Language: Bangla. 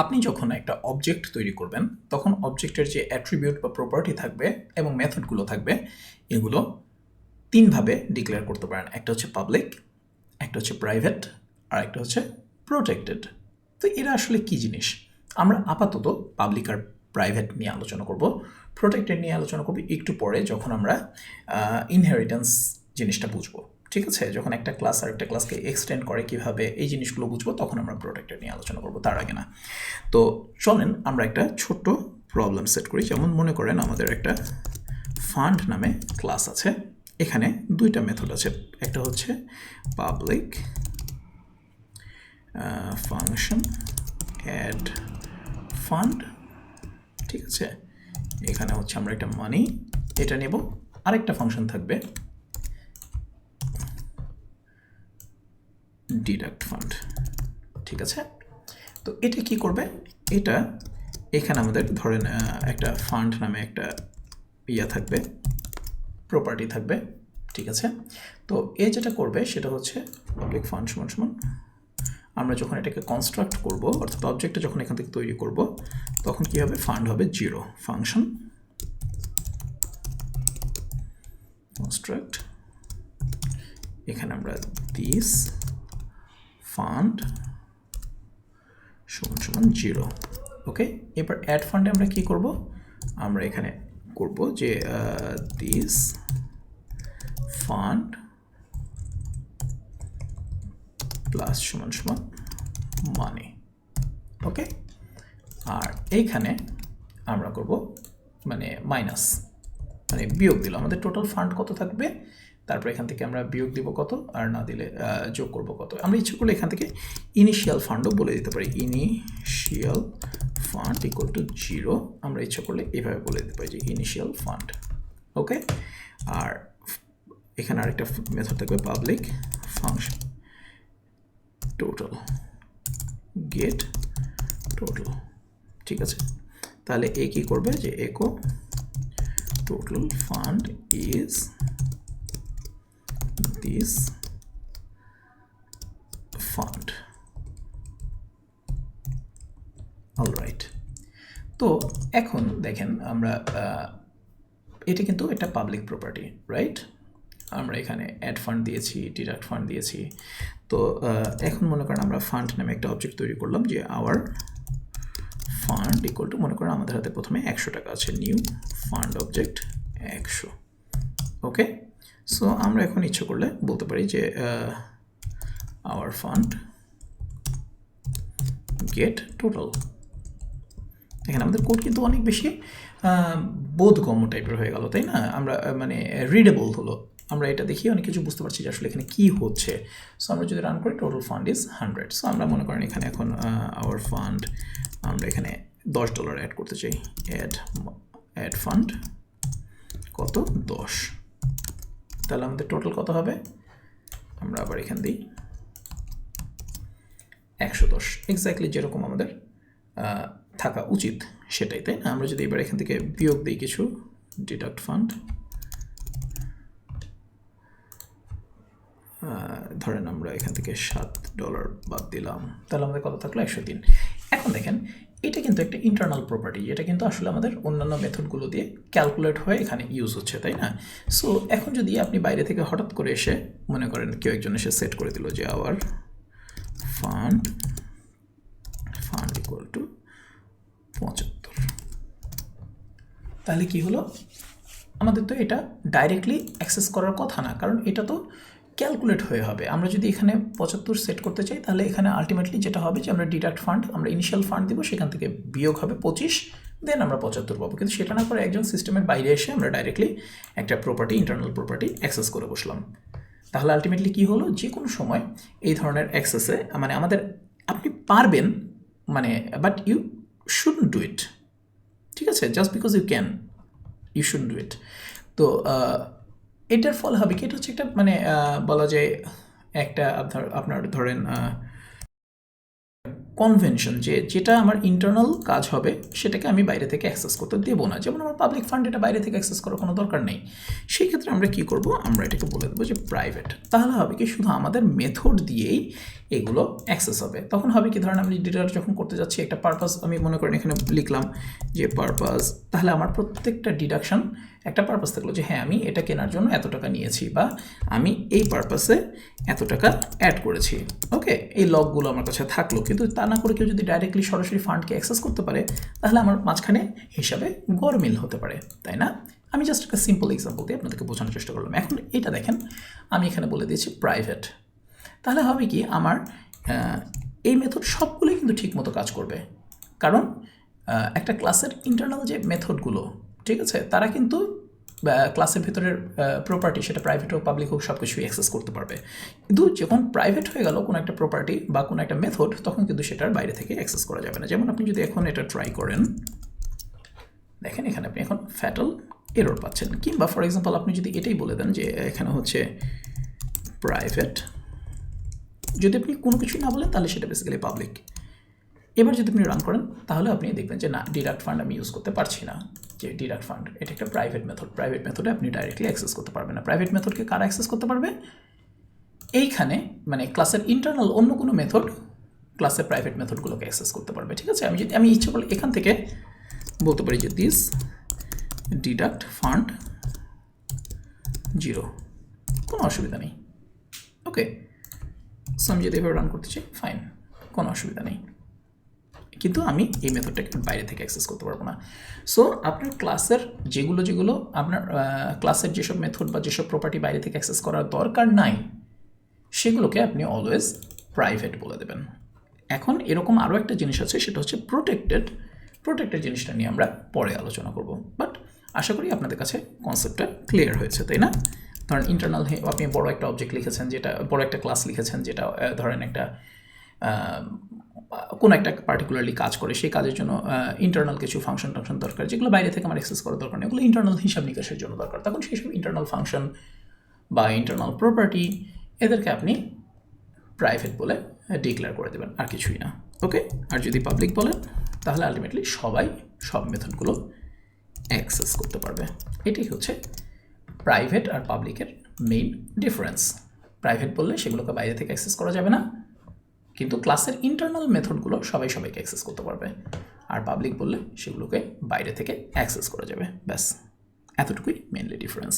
আপনি যখন একটা অবজেক্ট তৈরি করবেন, তখন অবজেক্টের যে অ্যাট্রিবিউট বা প্রপার্টি থাকবে এবং মেথডগুলো থাকবে, এগুলো তিনভাবে ডিক্লেয়ার করতে পারেন। একটা হচ্ছে পাবলিক একটা হচ্ছে প্রাইভেট আর একটা হচ্ছে প্রোটেক্টেড তো এরা আসলে কি জিনিস? আমরা আপাতত পাবলিক আর প্রাইভেট নিয়ে আলোচনা করব। প্রোটেক্টেড নিয়ে আলোচনা করব একটু পরে, যখন আমরা ইনহেরিটেন্স জিনিসটা বুঝব। ঠিক আছে, যখন একটা ক্লাস আর একটা ক্লাসকে এক্সটেন্ড করে কীভাবে এই জিনিসগুলো বুঝব, তখন আমরা প্রোটেক্টেড নিয়ে আলোচনা করব তার আগে না। তো চলেন আমরা একটা ছোট্ট প্রবলেম সেট করি। যেমন মনে করেন আমাদের একটা ফান্ড নামে ক্লাস আছে। এখানে দুইটা মেথড আছে। একটা হচ্ছে পাবলিক ফাংশন অ্যাড ফান্ড ঠিক আছে? এখানে হচ্ছে আমরা একটা মানি এটা নেব। আরেকটা ফাংশন থাকবে ডিডাক্ট ফান্ড ঠিক আছে? তো এটা কি করবে? এটা এখানে আমাদের ধরেন একটা ফান্ড নামে একটা ইয়া থাকবে প্রপার্টি থাকবে। ঠিক আছে? তো এ যেটা করবে, সেটা হচ্ছে পাবলিক ফান্ড সমান সমান আমরা যখন এটাকে কনস্ট্রাক্ট করব, অর্থাৎ অবজেক্টটা যখন এখান থেকে তৈরি করব, তখন কি হবে? ফান্ড হবে জিরো ফাংশন কনস্ট্রাক্ট এখানে আমরা দিস ফান্ড সমান সমান জিরো ওকে এবার অ্যাড ফান্ডে আমরা কি করব? আমরা এখানে করব যে দিস ফান্ড প্লাস সমান সমান মানি ওকে আর এইখানে আমরা করব মানে মাইনাস মানে বিয়োগ দিল আমাদের টোটাল ফান্ড কত থাকবে? তারপর এখান থেকে আমরা বিয়োগ দিব কত? আর না দিলে যোগ করব কত? আমরা ইচ্ছে করলে এখান থেকে ইনিশিয়াল ফান্ডও বলে দিতে পারি। Initial fund equal to zero আমরা ইচ্ছে করলে এভাবে বলে দিতে পারি যে ইনিশিয়াল ফান্ড ওকে আর এখানে আরেকটা মেথড থাকবে public function total get total ঠিক আছে? তাহলে এ কী করবে? যে echo total fund is this fund alright তো এখন দেখেন আমরা এটা কিন্তু একটা পাবলিক প্রপার্টি রাইট আমরা এখানে অ্যাড ফান্ড দিয়েছি ডিডাক্ট ফান্ড দিয়েছি। তো এখন মনে করেন আমরা ফান্ড নামে একটা অবজেক্ট তৈরি করলাম যে আওয়ার ফান্ড ইকুয়াল টু মনে করেন আমাদের হাতে প্রথমে একশো টাকা আছে নিউ ফান্ড অবজেক্ট একশো ওকে সো আমরা এখন ইচ্ছে করলে বলতে পারি যে আওয়ার ফান্ড গেট টোটাল এখানে আমাদের কোড কিন্তু অনেক বেশি বোধগম্য টাইপের হয়ে গেল, তাই না? আমরা মানে রিডেবল হলো। আমরা এটা দেখি, অনেক কিছু বুঝতে পারছি যে আসলে এখানে কী হচ্ছে। সো আমরা যদি রান করি total fund is hundred so আমরা মনে করেন এখানে এখন আওয়ার ফান্ড আমরা এখানে দশ ডলার অ্যাড করতে চাই। অ্যাড অ্যাড ফান্ড কত? দশ। তাহলে আমাদের টোটাল কত হবে? আমরা আবার এখান দিই। একশো দশ। এক্স্যাক্টলি যেরকম আমাদের থাকা উচিত সেটাই, তাই না? আমরা যদি এবার এখান থেকে বিয়োগ দিই কিছু ডিডাক্ট ফান্ড ধরেন আমরা এখান থেকে সাত ডলার বাদ দিলাম, তাহলে আমাদের কত থাকল? একশো তিন। এখন দেখেন এটা কিন্তু একটা ইন্টারনাল প্রপার্টি এটা কিন্তু আসলে আমাদের অন্যান্য মেথডগুলো দিয়ে ক্যালকুলেট হয়ে এখানে ইউজ হচ্ছে, তাই না? সো এখন যদি আপনি বাইরে থেকে হঠাৎ করে এসে মনে করেন কেউ একজন এসে সেট করে দিল যে our fund fund equal to পঁচাত্তর। তাহলে কি হলো? আমাদের তো এটা ডাইরেক্টলি অ্যাক্সেস করার কথা না, কারণ এটা তো ক্যালকুলেট হয়ে হবে। আমরা যদি এখানে পঁচাত্তর সেট করতে চাই, তাহলে এখানে আলটিমেটলি যেটা হবে যে আমরা ডিডাক্ট ফান্ড আমরা ইনিশিয়াল ফান্ড দিব, সেখান থেকে বিয়োগ হবে পঁচিশ দেন আমরা পঁচাত্তর পাবো। কিন্তু সেটা না করে একজন সিস্টেমের বাইরে এসে আমরা ডাইরেক্টলি একটা প্রপার্টি ইন্টারনাল প্রপার্টি অ্যাক্সেস করে বসলাম। তাহলে আলটিমেটলি কী হলো? যে কোনো সময় এই ধরনের অ্যাক্সেসে মানে আমাদের, আপনি পারবেন মানে but you should do it ঠিক আছে? Just because you can you should do it তো এটার ফল হবে কি? এটা হচ্ছে একটা মানে বলা যায় একটা আপনার ধরেন কনভেনশন যে যেটা আমার ইন্টারনাল কাজ হবে সেটাকে আমি বাইরে থেকে অ্যাক্সেস করতে দেবো না। যেমন আমার পাবলিক ফান্ড এটা বাইরে থেকে অ্যাক্সেস করার কোনো দরকার নেই। সেই ক্ষেত্রে আমরা কি করব? আমরা এটাকে বলে দেবো যে প্রাইভেট তাহলে হবে কি? শুধু আমাদের মেথড দিয়েই এগুলো অ্যাক্সেস হবে। তখন হবে কি? ধরেন আমি ডিটার যখন করতে যাচ্ছি, একটা পারপাস আমি মনে করেন এখানে লিখলাম যে পারপাস তাহলে আমার প্রত্যেকটা ডিডাকশন একটা পারপাস থাকল যে হ্যাঁ আমি এটা কেনার জন্য এত টাকা নিয়েছি বা আমি এই পারপাসে এত টাকা অ্যাড করেছি। ওকে এই লগগুলো আমার কাছে থাকল। কিন্তু তা না করে কেউ যদি ডাইরেক্টলি সরাসরি ফান্ডকে অ্যাক্সেস করতে পারে, তাহলে আমার মাঝখানে হিসাবে গরমিল হতে পারে। তাই না? আমি জাস্ট একটা সিম্পল এক্সাম্পল দিয়ে আপনাদেরকে বোঝানোর চেষ্টা করলাম। এখন এটা দেখেন, আমি এখানে বলে দিয়েছি প্রাইভেট তাহলে হবে কি, আমার এই মেথড সবগুলোই কিন্তু ঠিকমতো কাজ করবে। কারণ একটা ক্লাসের ইন্টারনাল যে মেথডগুলো ঠিক আছে, তারা কিন্তু ক্লাসের ভেতরের প্রপার্টি সেটা প্রাইভেট হোক পাবলিক হোক সব কিছুই অ্যাক্সেস করতে পারবে। কিন্তু যখন প্রাইভেট হয়ে গেল কোনো একটা প্রপার্টি বা কোনো একটা মেথড তখন কিন্তু সেটার বাইরে থেকে অ্যাক্সেস করা যাবে না। যেমন আপনি যদি এখন এটা ট্রাই করেন, দেখেন এখানে আপনি এখন ফ্যাটাল এরর পাচ্ছেন। কিংবা ফর এক্সাম্পল আপনি যদি এটাই বলে দেন যে এখানে হচ্ছে প্রাইভেট যদি আপনি কোনো কিছুই না বলেন, তাহলে সেটা বেসিক্যালি পাবলিক এবার যদি আপনি রান করেন, তাহলে আপনি দেখবেন যে না ডিডাক্ট ফান্ড আমি ইউজ করতে পারছি না। যে ডিডাক্ট ফান্ড এটা একটা প্রাইভেট মেথড প্রাইভেট মেথডে আপনি ডাইরেক্টলি অ্যাক্সেস করতে পারবেন না। প্রাইভেট মেথডকে কারা অ্যাক্সেস করতে পারবে? এইখানে মানে ক্লাসের ইন্টারনাল অন্য কোনো মেথড ক্লাসের প্রাইভেট মেথডগুলোকে অ্যাক্সেস করতে পারবে, ঠিক আছে? আমি যদি, আমি ইচ্ছে করলে এখান থেকে বলতে পারি যে দিস ডিডাক্ট ফান্ড জিরো কোনো অসুবিধা নেই। ওকে সো আমি যদি এভাবে রান করতে চাই ফাইন কোনো অসুবিধা নেই। কিন্তু আমি এই মেথডটাকে বাইরে থেকে অ্যাক্সেস করতে পারব না। সো আপনার ক্লাসের যেগুলো যেগুলো আপনার ক্লাসের যেসব মেথড বা যেসব প্রপার্টি বাইরে থেকে অ্যাক্সেস করার দরকার নাই, সেগুলোকে আপনি অলওয়েজ প্রাইভেট বলে দেবেন। এখন এরকম আরও একটা জিনিস আছে, সেটা হচ্ছে প্রোটেক্টেড প্রোটেক্টেড জিনিসটা নিয়ে আমরা পরে আলোচনা করব। বাট আশা করি আপনাদের কাছে কনসেপ্টটা ক্লিয়ার হয়েছে, তাই না? ধরেন ইন্টারনাল আপনি বড় একটা অবজেক্ট লিখেছেন, যেটা, বড় একটা ক্লাস লিখেছেন, যেটা ধরেন একটা কোনো একটা পার্টিকুলারলি কাজ করে, সেই কাজের জন্য ইন্টারনাল কিছু ফাংশন টাংশন দরকার, যেগুলো বাইরে থেকে আমার অ্যাক্সেস করার দরকার নেই, ওগুলো ইন্টারনাল হিসাব নিকাশের জন্য দরকার। তখন সেই সব ইন্টারনাল ফাংশন বা ইন্টারনাল প্রপার্টি এদেরকে আপনি প্রাইভেট বলে ডিক্লেয়ার করে দেবেন, আর কিছুই না। ওকে আর যদি পাবলিক বলেন, তাহলে আলটিমেটলি সবাই সব মেথডগুলো অ্যাক্সেস করতে পারবে। এটাই হচ্ছে প্রাইভেট আর পাবলিকের মেইন ডিফারেন্স প্রাইভেট বললে সেগুলোকে বাইরে থেকে অ্যাক্সেস করা যাবে না কিন্তু ক্লাসের ইন্টারনাল মেথডগুলো সবাই সবাইকে অ্যাক্সেস করতে পারবে। আর পাবলিক বললে সেগুলোকে বাইরে থেকে অ্যাক্সেস করা যাবে, ব্যাস। এতটুকুই মেনলি ডিফারেন্স